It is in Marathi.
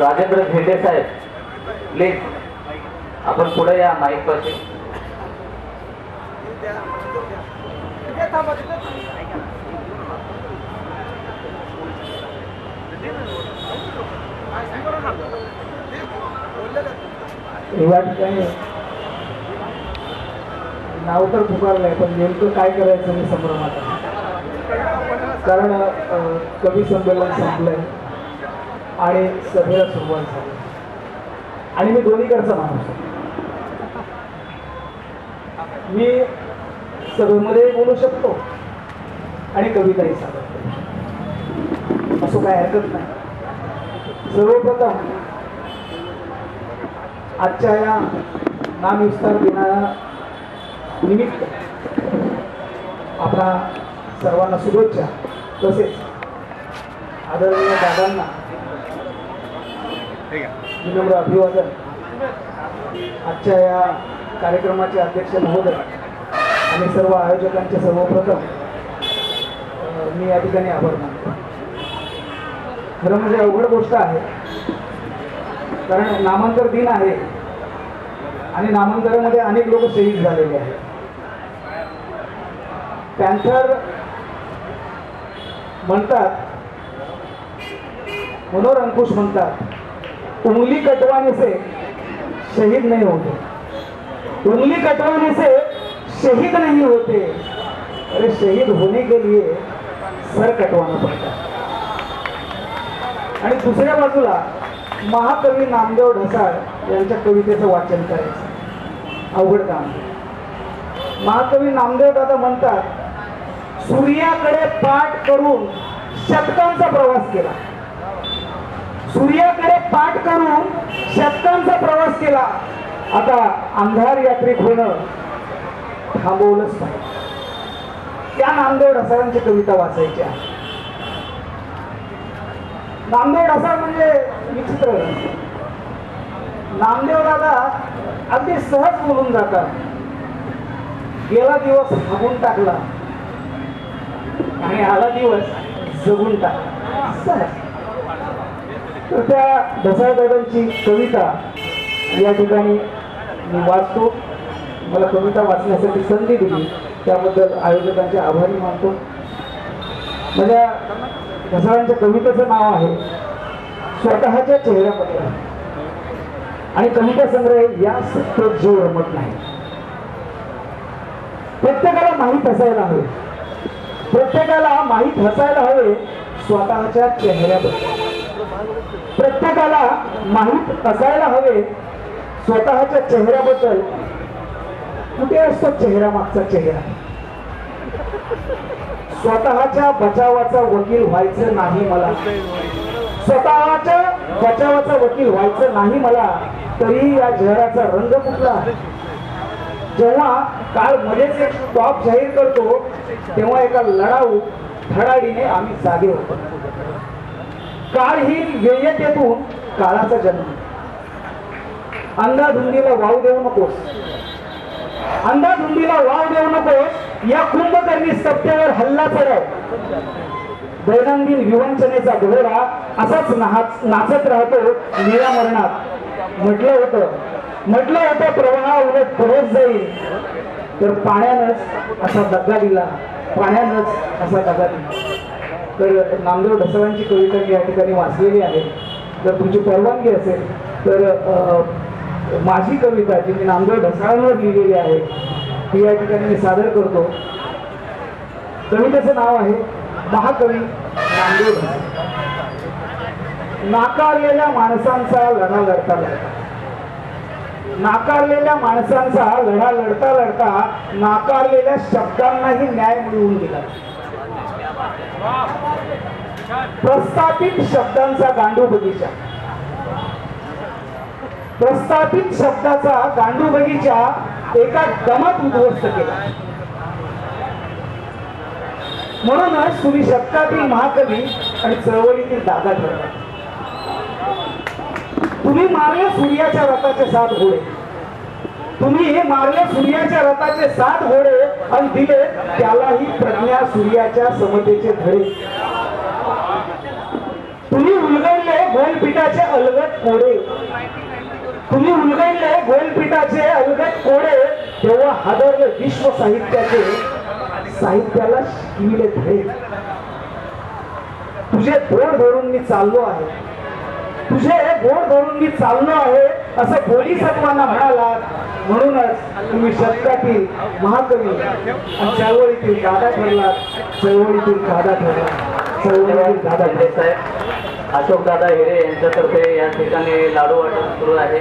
राजेंद्र झेंडे साहेब प्लीज आपण पुढे या माईक पाशी या ठिकाणी नाव तर पुकारलंय पण नेमकं काय करायचं मी संभ्रमात कारण कवी संमेलन संपलंय. आणि सभेला सुरुवात झाली. आणि मी दोन्हीकडचा माणूस मी सभेमध्ये बोलू शकतो आणि कविताही सादर करू शकतो असं काय हरकत नाही. सर्वप्रथम आजच्या या नामविस्तार दिना निमित्त आपला सर्वांना शुभेच्छा. तसेच आदरणीय दादांना विनम्र अभिवादन. आजच्या या कार्यक्रमाचे अध्यक्ष महोदय आणि सर्व आयोजकांचे सर्वप्रथम मी या ठिकाणी आभार मानतो. खरं म्हणजे अवघड गोष्ट आहे. कारण नामांतर दिन आहे आणि नामांतरामध्ये अनेक लोक शहीद झालेले आहेत. पॅन्थर म्हणतात मनोर अंकुश म्हणतात. उंगली कटवाने से शहीद नहीं होते। उंगली कटवाने से शहीद नहीं होते। अरे शहीद होने के लिए सर कटवाना पड़ता आणि दुसऱ्या बाजूला महाकवी नामदेव ढसाळ यांच्या कवितेचं वाचन करायचं. अवघड काम. महाकवी नामदेव दादा म्हणतात सूर्याकडे पाठ करून शतकांचा प्रवास केला. सूर्याकडे पाठ करून शतकांचा प्रवास केला. आता अंधार यात्रेत होणं थांबवलंच पाहिजे त्या नामदेव ढसाळांची कविता वाचायच्या नामदेव ढसाळ म्हणजे विचित्र. नामदेव दादा अगदी सहज बोलून जातात. गेला दिवस हागून टाकला. आणि आला दिवस जगून टाकला. सहज. तर त्या ढसाळदादांची कविता या ठिकाणी मी वाचतो. मला कविता वाचण्यासाठी संधी दिली. त्याबद्दल आयोजकांचे आभारी मानतो. माझ्या ढसाळांच्या कवितेचं नाव आहे स्वतःच्या चेहऱ्यामध्ये आणि कविता संग्रह या सत्य जीव रमत नाही. प्रत्येकाला माहीत असायला हवे. प्रत्येकाला माहीत असायला हवे स्वतःच्या चेहऱ्याबद्दल. प्रत्येकाला माहीत असायला हवे स्वतःच्या चेहऱ्याबद्दल. कुठे असतो चेहरा मागचा चेहरा? स्वतःच्या बचावाचा वकील व्हायचं नाही मला. स्वतःच्या बचावाचा वकील व्हायचं नाही मला. तरी या चेहऱ्याचा रंग कुठला? जेव्हा काल मध्येच एक स्टॉप जाहीर करतो तेव्हा एका लढाऊ धडाडीने आम्ही जागे होतो. काळ ही व्ययतेतून काळाचा जन्म. अंधाधुंदीला वाव देऊ नकोस. अंधाधुंदीला वाव देऊ नकोस. या कुंभकर्णी सत्यावर हल्ला चढव दैनंदिन विवंचनेचा घोडा असाच नाच नाचत राहतो निळ्या मरणात. म्हटलं होतं म्हटलं होतं प्रवाहा उलट पुढेच जाईल. तर पाण्यानंच असा दगा दिला. पाण्यानंच असा दगा दिला. तर नामदेव ढसाळांची कविता मी या ठिकाणी वाचलेली आहे. जर तुमची परवानगी असेल तर माझी कविता जी मी नामदेव ढसाळांवर लिहिलेली आहे ती या ठिकाणी मी सादर करतो. कवितेचं नाव आहे महाकवी नामदेव ढसाळ नाकारलेल्या माणसांचा लढा लढता लढता. नाकारलेल्या माणसांचा लढा लढता लढता नाकारलेल्या शब्दांनाही न्याय मिळवून दिला. प्रस्थापित शब्दांचा गांडू बगीचा. प्रस्थापित शब्दाचा गांडू बगीचा एका दमात उद्ध्वस्त केला. म्हणूनच तुम्ही शब्दातील महाकवी आणि चळवळीतील दादा ठरला तुम्ही मारले सूर्याच्या रथाचे साथ घोडे. तुम्ही मारले सूर्याच्या रथाचे सात घोडे आणि दिले त्यालाही प्रज्ञा सूर्याच्या समतेचे धडे. तुम्ही उलगडले गोलपीठाचे अलगत कोडे. तुम्ही उलगडले गोलपीठाचे अलगत कोडे तेव्हा हादरले विश्व साहित्याचे साहित्याला शिकविले धडे. तुझे धोड धरून मी चाललो आहे. तुझे गोड धरून मी चाललो आहे. असं बोधिसत्वांना म्हणाला म्हणूनच तुम्ही शतकातील महाकवी आणि चळवळीतील दादा ठरलात चळवळीतील दादा ठरला चळवळीतील दादा ठरत साहेब अशोक दादा हिरे यांच्यातर्फे या ठिकाणी लाडू वाटप सुरू आहे.